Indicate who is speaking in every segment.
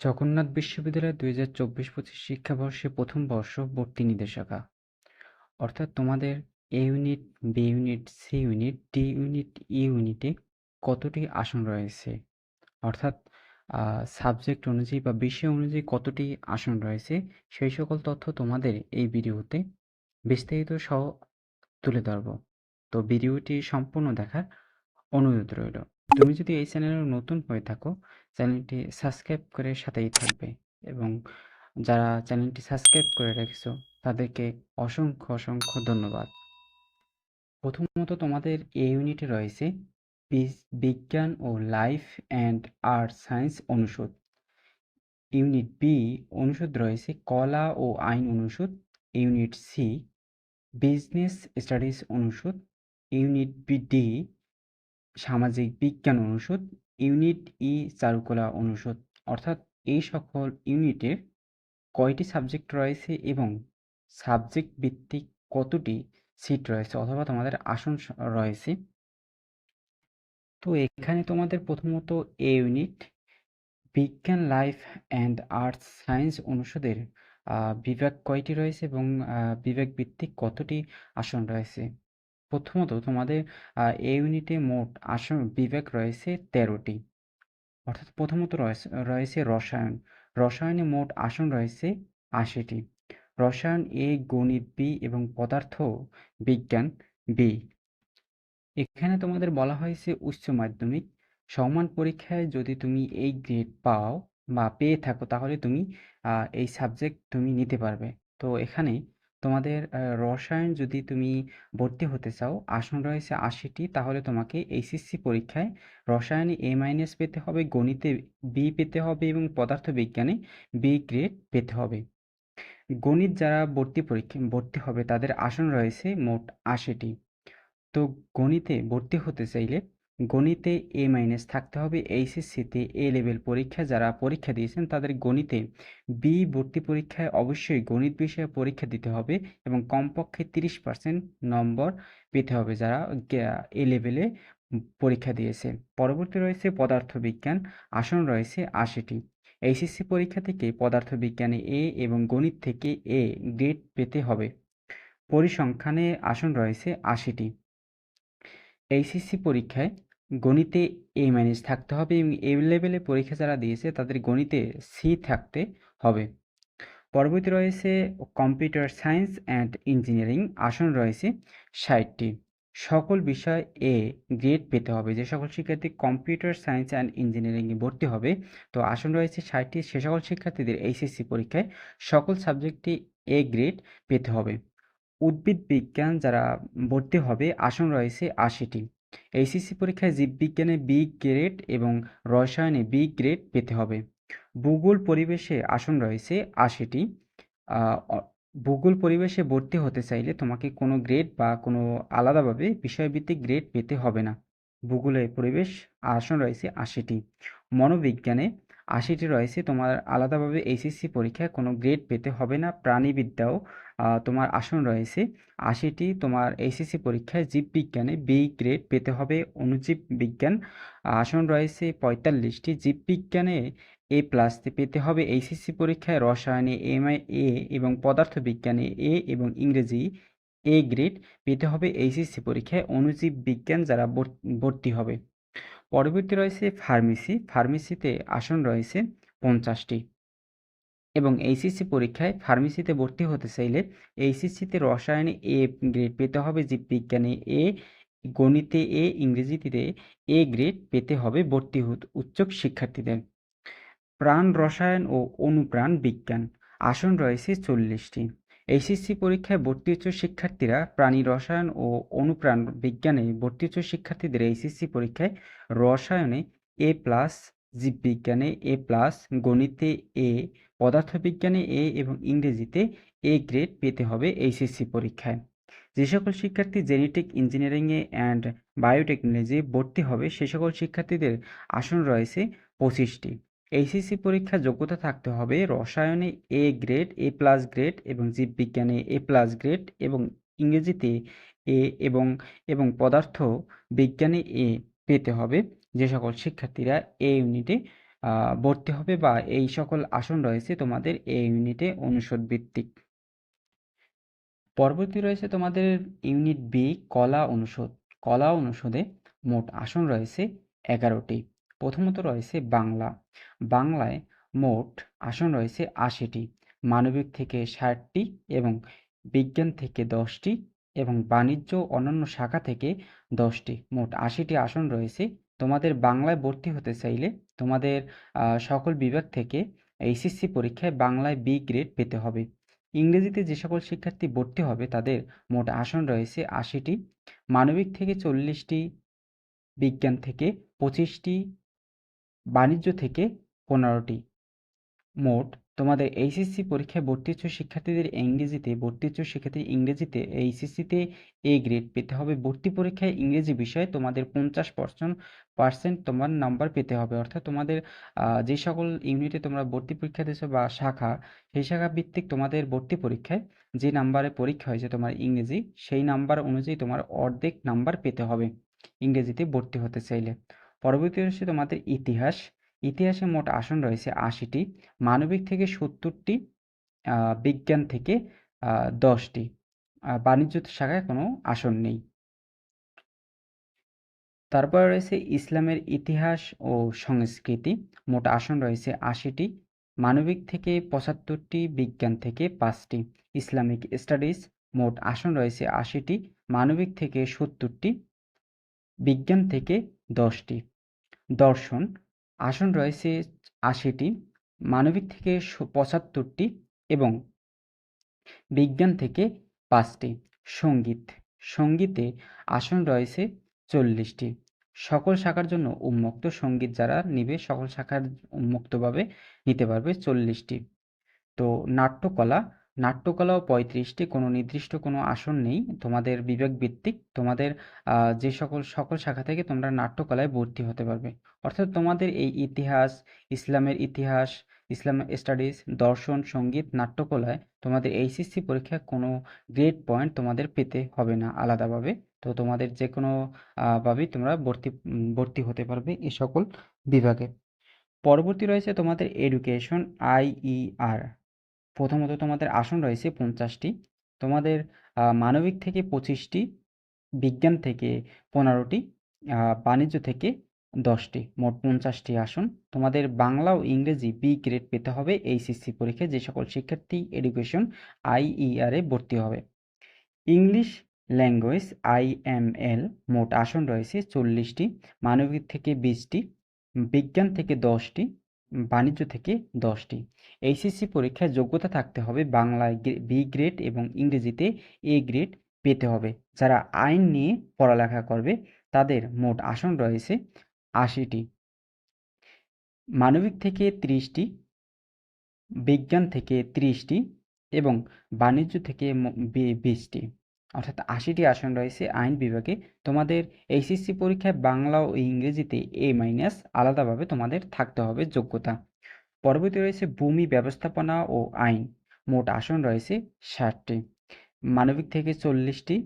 Speaker 1: জগন্নাথ বিশ্ববিদ্যালয় দুই হাজার চব্বিশ পঁচিশ শিক্ষাবর্ষে প্রথম বর্ষ ভর্তি নির্দেশিকা। অর্থাৎ তোমাদের A unit B unit C unit D unit E ইউনিটে কতটি আসন রয়েছে? অর্থাৎ সাবজেক্ট অনুযায়ী বা বিষয় অনুযায়ী কতটি আসন রয়েছে? সেই সকল তথ্য তোমাদের এই ভিডিওতে বিস্তারিত সহ তুলে ধরব। তো ভিডিওটি সম্পূর্ণ দেখার অনুরোধ রইল। তুমি যদি এই চ্যানেলে নতুন হয়ে থাকো, চ্যানেলটি সাবস্ক্রাইব করে সাথেই থাকবে এবং যারা চ্যানেলটি সাবস্ক্রাইব করে রেখেছো, তাদেরকে অসংখ্য অসংখ্য ধন্যবাদ। প্রথমত তোমাদের এই ইউনিটে রয়েছে বিজ্ঞান ও লাইফ অ্যান্ড আর্ট সায়েন্স অনুষদ। ইউনিট বি অনুষদ রয়েছে কলা ও আইন অনুষদ। ইউনিট সি বিজনেস স্টাডিজ অনুষদ। ইউনিট বি ডি সামাজিক বিজ্ঞান অনুষদ, ইউনিট ই চারুকলা অনুষদ, অর্থাৎ এই সকল ইউনিটের কয়টি সাবজেক্ট রয়েছে এবং সাবজেক্ট ভিত্তিক কতটি সিট রয়েছে অথবা তোমাদের আসন রয়েছে। তো এখানে তোমাদের প্রথমত এ ইউনিট, বিজ্ঞান, লাইফ অ্যান্ড আর্টস সায়েন্স অনুষদের বিভাগ কয়টি রয়েছে এবং বিভাগ ভিত্তিক কতটি আসন রয়েছে। প্রথমত তোমাদের এ ইউনিটে মোট আসন বিভাগ রয়েছে তেরোটি। অর্থাৎ প্রথমত রয়েছে রয়েছে রসায়ন। রসায়নে মোট আসন রয়েছে আশিটি। রসায়ন এ গণিত বি এবং পদার্থ বিজ্ঞান বি এখানে তোমাদের বলা হয়েছে উচ্চ মাধ্যমিক। সমান পরীক্ষায় যদি তুমি এই গ্রেড পাও বা পেয়ে থাকো তাহলে তুমি এই সাবজেক্ট তুমি নিতে পারবে। তো এখানে তোমাদের রসায়ন যদি তুমি ভর্তি হতে চাও, আসন রয়েছে আশিটি, তাহলে তোমাকে এইচএসসি পরীক্ষায় রসায়নে এ মাইনাস পেতে হবে, গণিতে বি পেতে হবে এবং পদার্থবিজ্ঞানে বি গ্রেড পেতে হবে। গণিত যারা ভর্তি পরীক্ষা, ভর্তি হবে, তাদের আসন রয়েছে মোট আশিটি। তো গণিতে ভর্তি হতে চাইলে গণিতে এ মাইনাস থাকতে হবে এইচএসসিতে এ লেভেল পরীক্ষা যারা পরীক্ষা দিয়েছেন তাদের গণিতে বি ভর্তি পরীক্ষায় অবশ্যই গণিত বিষয়ে পরীক্ষা দিতে হবে এবং কমপক্ষে তিরিশ পার্সেন্ট নম্বর পেতে হবে যারা এ লেভেলে পরীক্ষা দিয়েছে। পরবর্তী রয়েছে পদার্থবিজ্ঞান, আসন রয়েছে আশিটি। এইচএসসি পরীক্ষা থেকে পদার্থবিজ্ঞানে এ এবং গণিত থেকে এ গ্রেড পেতে হবে। পরিসংখ্যানে আসন রয়েছে আশিটি। এইচএসসি পরীক্ষায় গণিতে এ মাইনাস থাকতে হবে এবং এ লেভেলে পরীক্ষা যারা দিয়েছে তাদের গণিতে সি থাকতে হবে। পরবর্তী রয়েছে কম্পিউটার সায়েন্স অ্যান্ড ইঞ্জিনিয়ারিং আসন রয়েছে ষাটটি। সকল বিষয় এ গ্রেড পেতে হবে। যে সকল শিক্ষার্থী কম্পিউটার সায়েন্স অ্যান্ড ইঞ্জিনিয়ারিংয়ে ভর্তি হবে, তো আসন রয়েছে ষাটটি। সে সকল শিক্ষার্থীদের এইচএসসি পরীক্ষায় সকল সাবজেক্টে এ গ্রেড পেতে হবে। উদ্ভিদ বিজ্ঞান যারা ভর্তি হবে, আসন রয়েছে আশিটি। এইচএসসি পরীক্ষায় জীববিজ্ঞানে বি গ্রেড এবং রসায়নে বি গ্রেড পেতে হবে। ভূগোল পরিবেশে আসন রয়েছে আশিটি। ভূগোল পরিবেশে ভর্তি হতে চাইলে তোমাকে কোনো গ্রেড বা কোনো আলাদাভাবে বিষয়ভিত্তিক গ্রেড পেতে হবে না। ভূগোলের পরিবেশ আসন রয়েছে আশিটি। মনোবিজ্ঞানে আশিটি রয়েছে তোমার আলাদাভাবে এইচএসসি পরীক্ষায় কোনো গ্রেড পেতে হবে না। প্রাণীবিদ্যাও তোমার আসন রয়েছে। আশিটি তোমার এইচএসসি পরীক্ষায় জীববিজ্ঞানে বি গ্রেড পেতে হবে অনুজীব বিজ্ঞান। আসন রয়েছে পঁয়তাল্লিশটি। জীববিজ্ঞানে এ প্লাস পেতে হবে এইচএসসি পরীক্ষায় রসায়নে এম এ এবং পদার্থবিজ্ঞানে এ এবং ইংরেজি এ গ্রেড পেতে হবে এইচএসসি পরীক্ষায় অনুজীব বিজ্ঞান যারা ভর্তি হবে। পরবর্তী রয়েছে ফার্মেসি। ফার্মেসিতে আসন রয়েছে পঞ্চাশটি। এবং এইচএসসি পরীক্ষায় ফার্মেসিতে ভর্তি হতে চাইলে এইচএসসিতে রসায়নে এ গ্রেড পেতে হবে জীববিজ্ঞানে এ গণিতে এ ইংরেজিতে এ গ্রেড পেতে হবে ভর্তি উচ্চ শিক্ষার্থীদের। প্রাণ রসায়ন ও অনুপ্রাণ বিজ্ঞান, আসন রয়েছে চল্লিশটি। এইচএসসি পরীক্ষায় ভর্তি উচ্চ শিক্ষার্থীরা প্রাণী রসায়ন ও অনুপ্রাণ বিজ্ঞানে ভর্তি উচ্চ শিক্ষার্থীদের এইচএসসি পরীক্ষায় রসায়নে এ প্লাস জীববিজ্ঞানে এ প্লাস গণিতে এ পদার্থবিজ্ঞানে এ এবং ইংরেজিতে এ গ্রেড পেতে হবে এইচএসসি পরীক্ষায়। যে সকল শিক্ষার্থী জেনেটিক ইঞ্জিনিয়ারিংয়ে অ্যান্ড বায়োটেকনোলজি ভর্তি হবে, সে সকল শিক্ষার্থীদের আসন রয়েছে পঁচিশটি। এইচএসসি পরীক্ষার যোগ্যতা থাকতে হবে রসায়নে A grade A plus grade এবং জীববিজ্ঞানে এ প্লাস গ্রেড এবং ইংরেজিতে এ এবং এবং পদার্থ বিজ্ঞানে এ পেতে হবে। যে সকল শিক্ষার্থীরা এ ইউনিটে ভর্তি হবে বা এই সকল আসন রয়েছে তোমাদের এ ইউনিটে অনুষদ ভিত্তিক। পরবর্তী রয়েছে তোমাদের ইউনিট বি কলা অনুষদ। কলা অনুষদে মোট আসন রয়েছে এগারোটি। প্রথমত রয়েছে বাংলা। বাংলায় মোট আসন রয়েছে আশিটি। মানবিক থেকে ষাটটি এবং বিজ্ঞান থেকে দশটি এবং বাণিজ্য অন্যান্য শাখা থেকে দশটি। মোট আশিটি আসন রয়েছে তোমাদের বাংলায় ভর্তি হতে চাইলে তোমাদের সকল বিভাগ থেকে এইচএসসি পরীক্ষায় বাংলায় বি গ্রেড পেতে হবে। ইংরেজিতে যে সকল শিক্ষার্থী ভর্তি হবে তাদের মোট আসন রয়েছে আশিটি। মানবিক থেকে চল্লিশটি, বিজ্ঞান থেকে পঁচিশটি, বাণিজ্য থেকে পনেরোটি। মোট তোমাদের এইচএসসি পরীক্ষায় ভর্তি হচ্ছ শিক্ষার্থীদের ইংরেজিতে ভর্তি হচ্ছ শিক্ষার্থী ইংরেজিতে এইচএসসিতে এ গ্রেড পেতে হবে। ভর্তি পরীক্ষায় ইংরেজি বিষয়ে তোমাদের পঞ্চাশ পার্সেন্ট পার্সেন্ট তোমার নাম্বার পেতে হবে। অর্থাৎ তোমাদের যে সকল ইউনিটে তোমরা ভর্তি পরীক্ষা দিচ্ছ বা শাখা, সেই শাখা ভিত্তিক তোমাদের ভর্তি পরীক্ষায় যে নাম্বারে পরীক্ষা হয়েছে তোমার ইংরেজি, সেই নাম্বার অনুযায়ী তোমার অর্ধেক নাম্বার পেতে হবে ইংরেজিতে ভর্তি হতে চাইলে। পরবর্তী হচ্ছে তোমাদের ইতিহাস। ইতিহাসে মোট আসন রয়েছে আশিটি, মানবিক থেকে সত্তরটি বিজ্ঞান থেকে দশটি। বাণিজ্য শাখায় কোনো আসন নেই। তারপর রয়েছে ইসলামের ইতিহাস ও সংস্কৃতি। মোট আসন রয়েছে আশিটি, মানবিক থেকে পঁচাত্তরটি, বিজ্ঞান থেকে পাঁচটি। ইসলামিক স্টাডিজ, মোট আসন রয়েছে আশিটি, মানবিক থেকে সত্তরটি, বিজ্ঞান থেকে দশটি। দর্শন আসন রয়েছে আশিটি, মানবিক থেকে পঁচাত্তরটি এবং বিজ্ঞান থেকে পাঁচটি। সংগীত, সঙ্গীতে আসন রয়েছে চল্লিশটি। সকল শাখার জন্য উন্মুক্ত সংগীত যারা নিবে, সকল শাখার উন্মুক্তভাবে নিতে পারবে চল্লিশটি। তো নাট্যকলা নাট্যকলাও পঁয়ত্রিশটি, কোনো নির্দিষ্ট কোনো আসন নেই। তোমাদের বিবেক ভিত্তিক তোমাদের যে সকল সকল শাখা থেকে তোমরা নাট্যকলায় ভর্তি হতে পারবে। অর্থাৎ তোমাদের এই ইতিহাস, ইসলামের ইতিহাস, ইসলাম স্টাডিজ, দর্শন, সংগীত, নাট্যকলায় তোমাদের এইচএসসি পরীক্ষায় কোনো গ্রেড পয়েন্ট তোমাদের পেতে হবে না আলাদাভাবে। তো তোমাদের যে কোনো ভাবেই তোমরা ভর্তি ভর্তি হতে পারবে এই সকল বিভাগে। পরবর্তী রয়েছে তোমাদের এডুকেশন আইইআর প্রথমত তোমাদের আসন রয়েছে পঞ্চাশটি। তোমাদের মানবিক থেকে পঁচিশটি, বিজ্ঞান থেকে পনেরোটি বাণিজ্য থেকে দশটি, মোট পঞ্চাশটি আসন। তোমাদের বাংলা ও ইংরেজি বি গ্রেড পেতে হবে এইচএসসি পরীক্ষায়, যে সকল শিক্ষার্থী এডুকেশন আইইআরে ভর্তি হবে। ইংলিশ ল্যাঙ্গুয়েজ আইএমএল মোট আসন রয়েছে চল্লিশটি, মানবিক থেকে বিশটি, বিজ্ঞান থেকে দশটি বাণিজ্য থেকে দশটি। এইচএসসি পরীক্ষায় যোগ্যতা থাকতে হবে বাংলায় বি গ্রেড এবং ইংরেজিতে এ গ্রেড পেতে হবে। যারা আইন নিয়ে পড়ালেখা করবে, তাদের মোট আসন রয়েছে আশিটি। মানবিক থেকে ত্রিশটি, বিজ্ঞান থেকে ত্রিশটি এবং বাণিজ্য থেকে বিশটি। অর্থাৎ আশিটি আসন রয়েছে আইন বিভাগে। তোমাদের এইচএসসি পরীক্ষায় বাংলা ও ইংরেজিতে এ মাইনাস আলাদাভাবে তোমাদের থাকতে হবে যোগ্যতা। পরবর্তী রয়েছে ভূমি ব্যবস্থাপনা ও আইন। মোট আসন রয়েছে ষাটটি। মানবিক থেকে চল্লিশটি,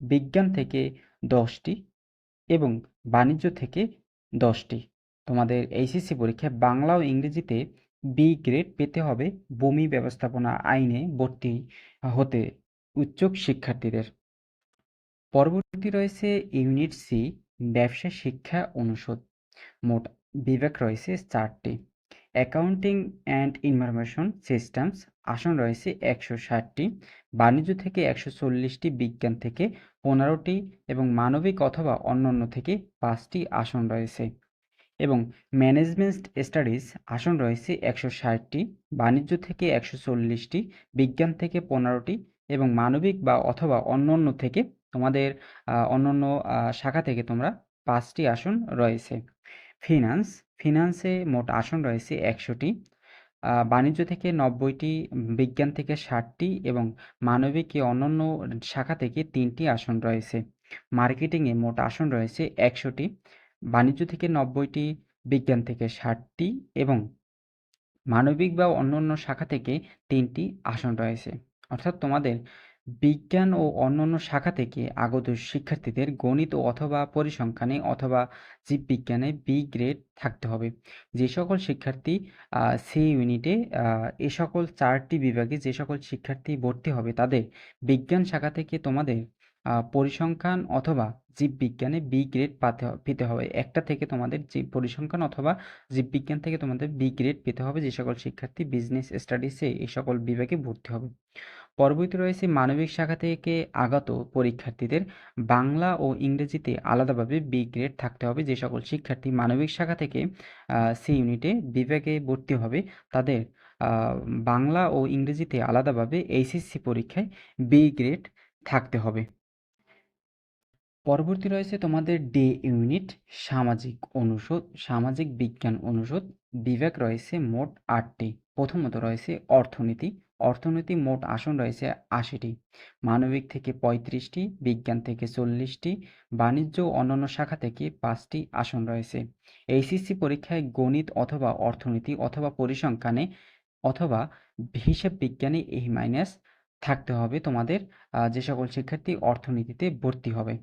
Speaker 1: বিজ্ঞান থেকে দশটি এবং বাণিজ্য থেকে দশটি। তোমাদের এইচএসসি পরীক্ষায় বাংলা ও ইংরেজিতে বি গ্রেড পেতে হবে ভূমি ব্যবস্থাপনা আইনে ভর্তি হতে। উচ্চক শিক্ষার্থীদের। পরবর্তী রয়েছে ইউনিট সি ব্যবসা শিক্ষা অনুষদ। মোট বিভাগ রয়েছে চারটি। অ্যাকাউন্টিং অ্যান্ড ইনফরমেশন সিস্টেমস, আসন রয়েছে একশো ষাটটি। বাণিজ্য থেকে একশো চল্লিশটি, বিজ্ঞান থেকে পনেরোটি এবং মানবিক অথবা অন্যান্য থেকে পাঁচটি আসন রয়েছে। এবং ম্যানেজমেন্ট স্টাডিজ, আসন রয়েছে একশো ষাটটি। বাণিজ্য থেকে একশো চল্লিশটি, বিজ্ঞান থেকে পনেরোটি এবং মানবিক বা অথবা অন্যান্য থেকে তোমাদের অন্যান্য শাখা থেকে তোমরা পাঁচটি আসন রয়েছে। ফিনান্স, ফিনান্সে মোট আসন রয়েছে একশোটি বাণিজ্য থেকে নব্বইটি, বিজ্ঞান থেকে ষাটটি এবং মানবিক অন্যান্য শাখা থেকে তিনটি আসন রয়েছে। মার্কেটিংয়ে মোট আসন রয়েছে একশোটি, বাণিজ্য থেকে নব্বইটি, বিজ্ঞান থেকে ষাটটি এবং মানবিক বা অন্য অন্য শাখা থেকে তিনটি আসন রয়েছে। অর্থাৎ তোমাদের বিজ্ঞান ও অন্যান্য শাখা থেকে আগত শিক্ষার্থীদের গণিত অথবা পরিসংখ্যানে অথবা জীববিজ্ঞানে বি গ্রেড থাকতে হবে। যে সকল শিক্ষার্থী সি ইউনিটে এ সকল চারটি বিভাগে যে সকল শিক্ষার্থী ভর্তি হবে, তাদের বিজ্ঞান শাখা থেকে তোমাদের পরিসংখ্যান অথবা জীববিজ্ঞানে বি গ্রেড পাতে পেতে হবে। একটা থেকে তোমাদের জীব পরিসংখ্যান অথবা জীববিজ্ঞান থেকে তোমাদের বি গ্রেড পেতে হবে যে সকল শিক্ষার্থী বিজনেস স্টাডিজে এই সকল বিভাগে ভর্তি হবে। পরবর্তী রয়েছে মানবিক শাখা থেকে আগত পরীক্ষার্থীদের বাংলা ও ইংরেজিতে আলাদাভাবে বি গ্রেড থাকতে হবে। যে সকল শিক্ষার্থী মানবিক শাখা থেকে সি ইউনিটে বিভাগে ভর্তি হবে, তাদের বাংলা ও ইংরেজিতে আলাদাভাবে এইচএসসি পরীক্ষায় বি গ্রেড থাকতে হবে। পরবর্তী রয়েছে তোমাদের ডে ইউনিট, সামাজিক অনুষদ, সামাজিক বিজ্ঞান অনুষদ। বিভাগ রয়েছে মোট আটটি। প্রথমত রয়েছে অর্থনীতি। অর্থনীতি মোট আসন রয়েছে আশিটি। মানবিক থেকে পঁয়ত্রিশটি, বিজ্ঞান থেকে চল্লিশটি, বাণিজ্য অন্যান্য শাখা থেকে পাঁচটি আসন রয়েছে। এইচএসসি পরীক্ষায় গণিত অথবা অর্থনীতি অথবা পরিসংখ্যানে অথবা হিসাব বিজ্ঞানে এই মাইনাস থাকতে হবে তোমাদের। যে সকল শিক্ষার্থী অর্থনীতিতে ভর্তি হবে।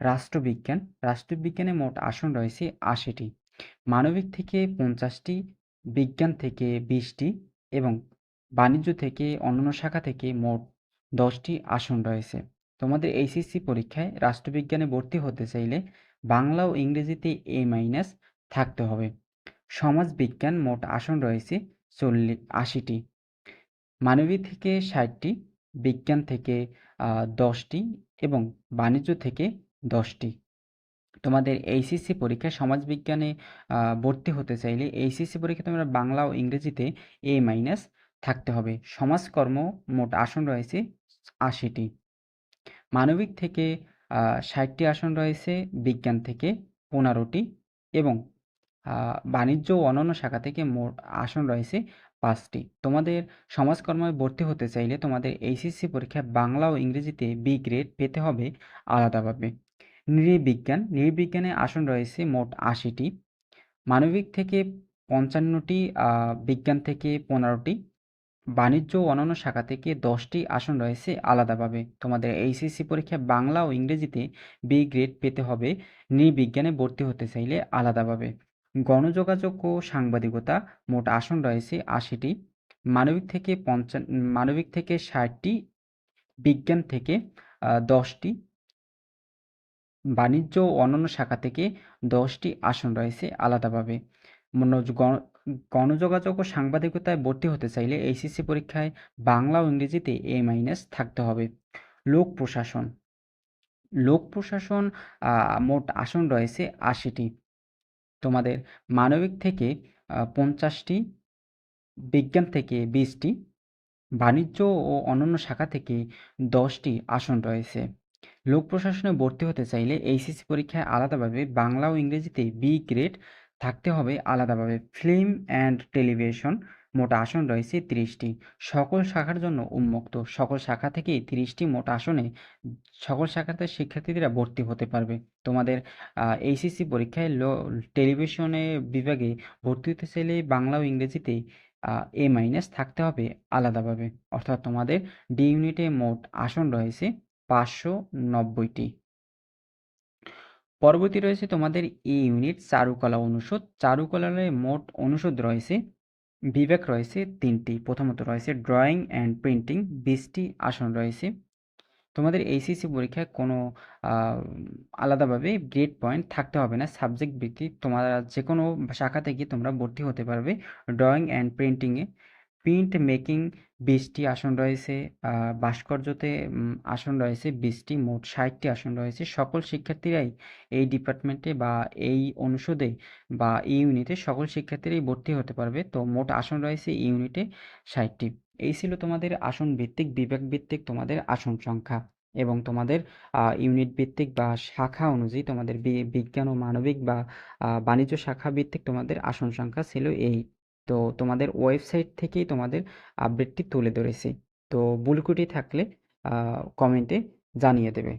Speaker 1: রাষ্ট্রবিজ্ঞান, রাষ্ট্রবিজ্ঞানে মোট আসন রয়েছে আশিটি। মানবিক থেকে পঞ্চাশটি, বিজ্ঞান থেকে বিশটি এবং বাণিজ্য থেকে অন্যান্য শাখা থেকে মোট দশটি আসন রয়েছে। তোমাদের এইচএসসি পরীক্ষায় রাষ্ট্রবিজ্ঞানে ভর্তি হতে চাইলে বাংলা ও ইংরেজিতে এ মাইনাস থাকতে হবে। সমাজ বিজ্ঞান মোট আসন রয়েছে চল্লিশ আশিটি। মানবিক থেকে ষাটটি, বিজ্ঞান থেকে দশটি এবং বাণিজ্য থেকে দশটি। তোমাদের এইচএসসি পরীক্ষায় সমাজবিজ্ঞানে ভর্তি হতে চাইলে এইচএসসি পরীক্ষায় তোমরা বাংলা ও ইংরেজিতে এ মাইনাস থাকতে হবে। সমাজকর্ম মোট আসন রয়েছে আশিটি। মানবিক থেকে ষাটটি আসন রয়েছে, বিজ্ঞান থেকে পনেরোটি এবং বাণিজ্য ও অন্যান্য শাখা থেকে মোট আসন রয়েছে পাঁচটি। তোমাদের সমাজকর্মে ভর্তি হতে চাইলে তোমাদের এইচএসসি পরীক্ষায় বাংলা ও ইংরেজিতে বি গ্রেড পেতে হবে আলাদাভাবে। নৃবিজ্ঞান, নৃবিজ্ঞানে আসন রয়েছে মোট আশিটি। মানবিক থেকে পঞ্চান্নটি বিজ্ঞান থেকে পনেরোটি। বাণিজ্য ও অন্যান্য শাখা থেকে দশটি আসন রয়েছে আলাদাভাবে। তোমাদের এইচএসসি পরীক্ষায় বাংলা ও ইংরেজিতে বি গ্রেড পেতে হবে। নৃবিজ্ঞানে ভর্তি হতে চাইলে আলাদাভাবে। গণযোগাযোগ ও সাংবাদিকতা মোট আসন রয়েছে আশিটি। মানবিক থেকে পঞ্চান, মানবিক থেকে ষাটটি, বিজ্ঞান থেকে দশটি। বাণিজ্য ও অন্যান্য শাখা থেকে দশটি আসন রয়েছে আলাদাভাবে। গণযোগাযোগ ও সাংবাদিকতায় ভর্তি হতে চাইলে এইচএসসি পরীক্ষায় বাংলা ও ইংরেজিতে এ মাইনাস থাকতে হবে। লোক প্রশাসন। লোক প্রশাসন মোট আসন রয়েছে আশিটি। তোমাদের মানবিক থেকে পঞ্চাশটি, বিজ্ঞান থেকে বিশটি, বাণিজ্য ও অন্যান্য শাখা থেকে দশটি আসন রয়েছে। লোক প্রশাসনে ভর্তি হতে চাইলে এইচএসসি পরীক্ষায় আলাদাভাবে বাংলা ও ইংরেজিতে বি গ্রেড থাকতে হবে, আলাদাভাবে ফিল্ম অ্যান্ড টেলিভিশন মোট আসন রয়েছে তিরিশটি। সকল শাখার জন্য উন্মুক্ত। সকল শাখা থেকেই তিরিশটি মোট আসনে সকল শাখাতে শিক্ষার্থীরা ভর্তি হতে পারবে। তোমাদের এইচএসসি পরীক্ষায় লো, টেলিভিশনে বিভাগে ভর্তি হতে চাইলে বাংলা ও ইংরেজিতে এ মাইনাস থাকতে হবে আলাদাভাবে। অর্থাৎ তোমাদের ডি ইউনিটে মোট আসন রয়েছে পাঁচশো নব্বইটি। পরবর্তী রয়েছে তোমাদের ই ইউনিট চারুকলা অনুষদ। চারুকলার মোট অনুষদ রয়েছে, বিভাগ রয়েছে তিনটি। প্রথমত রয়েছে ড্রয়িং অ্যান্ড প্রিন্টিং বিশটি আসন রয়েছে। তোমাদের এইচএসসি পরীক্ষায় কোনো আলাদাভাবে গ্রেড পয়েন্ট থাকতে হবে না। সাবজেক্ট ভিত্তিক তোমরা যে কোনো শাখা থেকে তোমরা ভর্তি হতে পারবে ড্রয়িং অ্যান্ড প্রিন্টিংয়ে প্রিন্ট মেকিং বিশটি আসন রয়েছে ভাস্কর্যতে আসন রয়েছে বিশটি, মোট ষাটটি আসন রয়েছে। সকল শিক্ষার্থীরাই এই ডিপার্টমেন্টে বা এই অনুষদে বা এই ইউনিটে সকল শিক্ষার্থীরাই ভর্তি হতে পারবে। তো মোট আসন রয়েছে ইউনিটে ষাটটি। এই ছিল তোমাদের আসন ভিত্তিক, বিভাগ ভিত্তিক তোমাদের আসন সংখ্যা এবং তোমাদের ইউনিট ভিত্তিক বা শাখা অনুযায়ী তোমাদের বিজ্ঞান ও মানবিক বা বাণিজ্য শাখা ভিত্তিক তোমাদের আসন সংখ্যা ছিল এই তো তোমাদের ওয়েবসাইট থেকেই তোমাদের আপডেটটি তুলে ধরেছি। তো ভুল থাকলে কমেন্টে জানিয়ে দেবে।